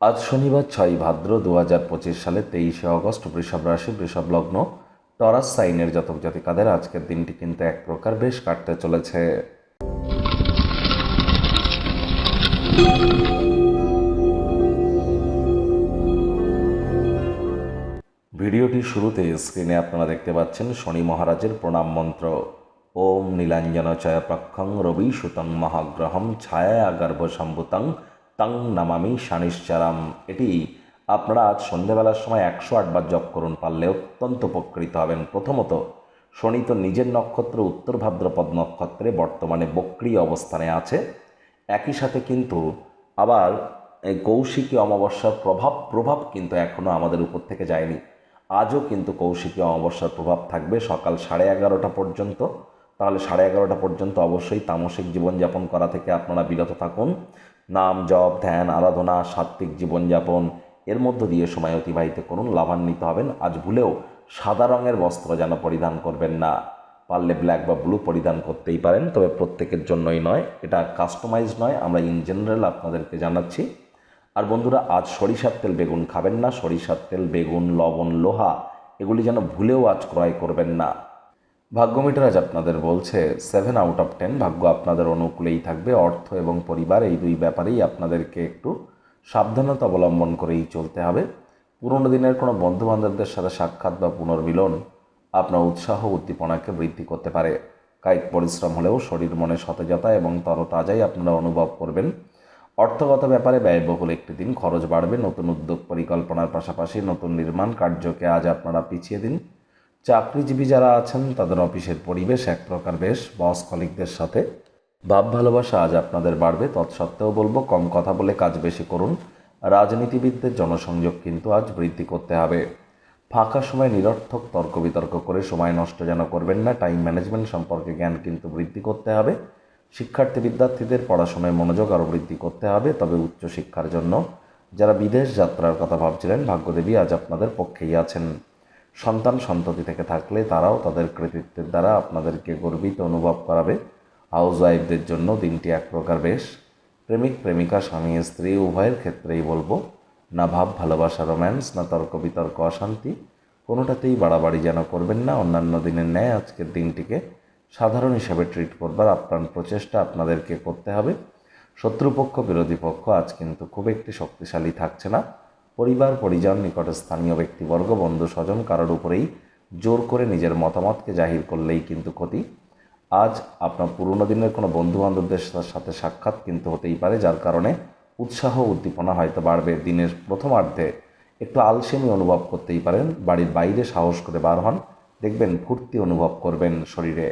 আজ শনিবার ছয় ভাদ্র দু হাজার পঁচিশ সালে তেইশে অগস্ট বৃষভ রাশি, বৃষভ লগ্ন। টরাস সাইনের জাতক জাতিকাদের আজকের দিনটি কিন্তু এক প্রকার বেশ কাটতে চলেছে। ভিডিওটির শুরুতে স্ক্রিনে আপনারা দেখতে পাচ্ছেন শনি মহারাজের প্রণাম মন্ত্র। ওম নীলাঞ্জন চয় প্রক্ষং রবি সুতং মহাগ্রহম ছায়া গর্ভ সম্ভুতং তং নামামি শানিশ্চারাম এটি আপনারা আজ সন্ধেবেলার সময় একশো আটবার জপ করুন, পারলে অত্যন্ত উপকৃত হবেন। প্রথমত, শনি তো নিজের নক্ষত্র উত্তর ভাদ্রপদ নক্ষত্রে বর্তমানে বক্রিয় অবস্থানে আছে। একই সাথে কিন্তু আবার কৌশিকী অমাবস্যার প্রভাব প্রভাব কিন্তু এখনও আমাদের উপর থেকে যায়নি। আজও কিন্তু কৌশিকী অমাবস্যার প্রভাব থাকবে সকাল সাড়ে এগারোটা পর্যন্ত। তাহলে সাড়ে এগারোটা পর্যন্ত অবশ্যই তামসিক জীবনযাপন করা থেকে আপনারা বিরত থাকুন। নাম, জপ, ধ্যান, আরাধনা, সাত্ত্বিক জীবনযাপন, এর মধ্য দিয়ে সময় অতিবাহিত করুন, লাভান্বিত হবেন। আজ ভুলেও সাদা রঙের বস্ত্র যেন পরিধান করবেন না। পারলে ব্ল্যাক বা ব্লু পরিধান করতেই পারেন, তবে প্রত্যেকের জন্যই নয়। এটা কাস্টমাইজ নয়, আমরা ইন জেনারেল আপনাদেরকে জানাচ্ছি। আর বন্ধুরা, আজ সরিষার তেল বেগুন খাবেন না। সরিষার তেল, বেগুন, লবণ, লোহা, এগুলি যেন ভুলেও আজ ক্রয় করবেন না। ভাগ্যমিটার আজ আপনাদের বলছে সেভেন আউট অফ টেন ভাগ্য আপনাদের অনুকূলেই থাকবে। অর্থ এবং পরিবার এই দুই ব্যাপারেই আপনাদেরকে একটু সাবধানতা অবলম্বন করেই চলতে হবে। পুরনো দিনের কোনো বন্ধুবান্ধবদের সাথে সাক্ষাৎ বা পুনর্মিলন আপনার উৎসাহ উদ্দীপনাকে বৃদ্ধি করতে পারে। কায়িক পরিশ্রম হলেও শরীর মনে সতেজতা এবং তরতাজাই আপনারা অনুভব করবেন। অর্থগত ব্যাপারে ব্যয়বহুল একটি দিন, খরচ বাড়বে, নতুন উদ্যোগ পরিকল্পনার পাশাপাশি নতুন নির্মাণ কার্যকে আজ আপনারা পিছিয়ে দিন। চাকরিজীবী যারা আছেন, তাদের অফিসের পরিবেশ এক প্রকার বেশ। বস কলিকদের সাথে ভাব ভালোবাসা আজ আপনাদের বাড়বে। তৎসত্ত্বেও বলব, কম কথা বলে কাজ বেশি করুন। রাজনীতিবিদদের জনসংযোগ কিন্তু আজ বৃদ্ধি করতে হবে। ফাঁকা সময় নিরর্থক, তর্ক বিতর্ক করে সময় নষ্ট যেন করবেন না। টাইম ম্যানেজমেন্ট সম্পর্কে জ্ঞান কিন্তু বৃদ্ধি করতে হবে। শিক্ষার্থী বিদ্যার্থীদের পড়াশোনায় মনোযোগ আরও বৃদ্ধি করতে হবে। তবে উচ্চশিক্ষার জন্য যারা বিদেশ যাত্রার কথা ভাবছিলেন, ভাগ্যদেবী আজ আপনাদের পক্ষেই আছেন। সন্তান সন্ততি থেকে থাকলে তারাও তাদের কৃতিত্বের দ্বারা আপনাদেরকে গর্বিত অনুভব করাবে। হাউস ওয়াইফদের জন্য দিনটি এক প্রকার বেশ। প্রেমিক, প্রেমিকা, স্বামী, স্ত্রী, উভয়ের ক্ষেত্রেই বলব, না ভাব, ভালোবাসা, রোম্যান্স, না তর্ক, বিতর্ক, অশান্তি, কোনোটাতেই বাড়াবাড়ি যেন করবেন না। অন্যান্য দিনের ন্যায় আজকের দিনটিকে সাধারণ হিসাবে ট্রিট করবার আপ্রাণ প্রচেষ্টা আপনাদেরকে করতে হবে। শত্রুপক্ষ, বিরোধী পক্ষ আজ কিন্তু খুব একটি শক্তিশালী থাকছে না। পরিবার, পরিজন, নিকট স্থানীয় ব্যক্তিবর্গ, বন্ধু, স্বজন কারোর উপরেই জোর করে নিজের মতামতকে জাহির করলেই কিন্তু ক্ষতি। আজ আপনার পুরনো দিনের কোনো বন্ধু বান্ধবদের সাথে সাক্ষাৎ কিন্তু হতেই পারে, যার কারণে উৎসাহ উদ্দীপনা হয়তো বাড়বে। দিনের প্রথমার্ধে একটু আলসেমি অনুভব করতেই পারেন, বাড়ির বাইরে সাহস করে বার হন, দেখবেন ফুর্তি অনুভব করবেন শরীরে।